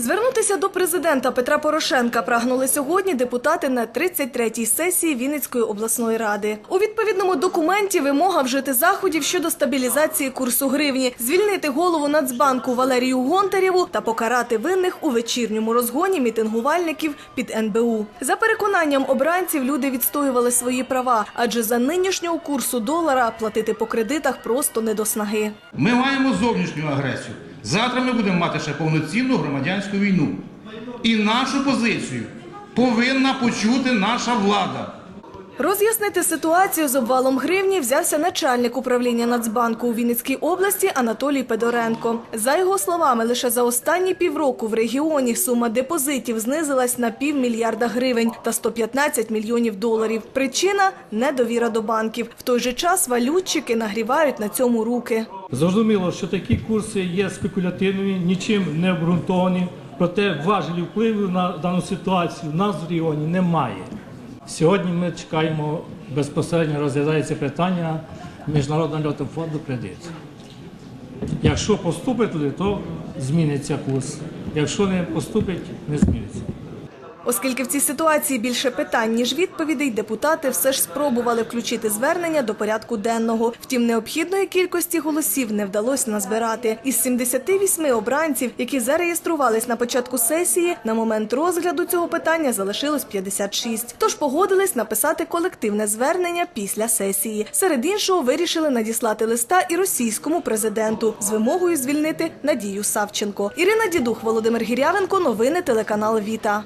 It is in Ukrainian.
Звернутися до президента Петра Порошенка прагнули сьогодні депутати на 33-й сесії Вінницької обласної ради. У відповідному документі вимога вжити заходів щодо стабілізації курсу гривні, звільнити голову Нацбанку Валерію Гонтарєву та покарати винних у вечірньому розгоні мітингувальників під НБУ. За переконанням обранців, люди відстоювали свої права, адже за нинішнього курсу долара платити по кредитах просто не до снаги. Ми маємо зовнішню агресію. Завтра ми будемо мати ще повноцінну громадянську війну. І нашу позицію повинна почути наша влада. Роз'яснити ситуацію з обвалом гривні взявся начальник управління Нацбанку у Вінницькій області Анатолій Педоренко. За його словами, лише за останні півроку в регіоні сума депозитів знизилась на півмільярда гривень та 115 мільйонів доларів. Причина недовіра до банків. В той же час валютчики нагрівають на цьому руки. Зрозуміло, що такі курси є спекулятивними, нічим не обґрунтовані, проте важелів впливу на дану ситуацію в нас в регіоні немає. Сьогодні ми чекаємо безпосередньо розглядається питання Міжнародного валютного фонду кредит. Якщо поступить туди, то зміниться курс. Якщо не поступить, не зміниться. Оскільки в цій ситуації більше питань, ніж відповідей, депутати все ж спробували включити звернення до порядку денного. Втім, необхідної кількості голосів не вдалося назбирати. Із 78 обранців, які зареєструвались на початку сесії, на момент розгляду цього питання залишилось 56. Тож погодились написати колективне звернення після сесії. Серед іншого вирішили надіслати листа і російському президенту з вимогою звільнити Надію Савченко. Ірина Дідух, Володимир Гірявенко. Новини телеканал Віта.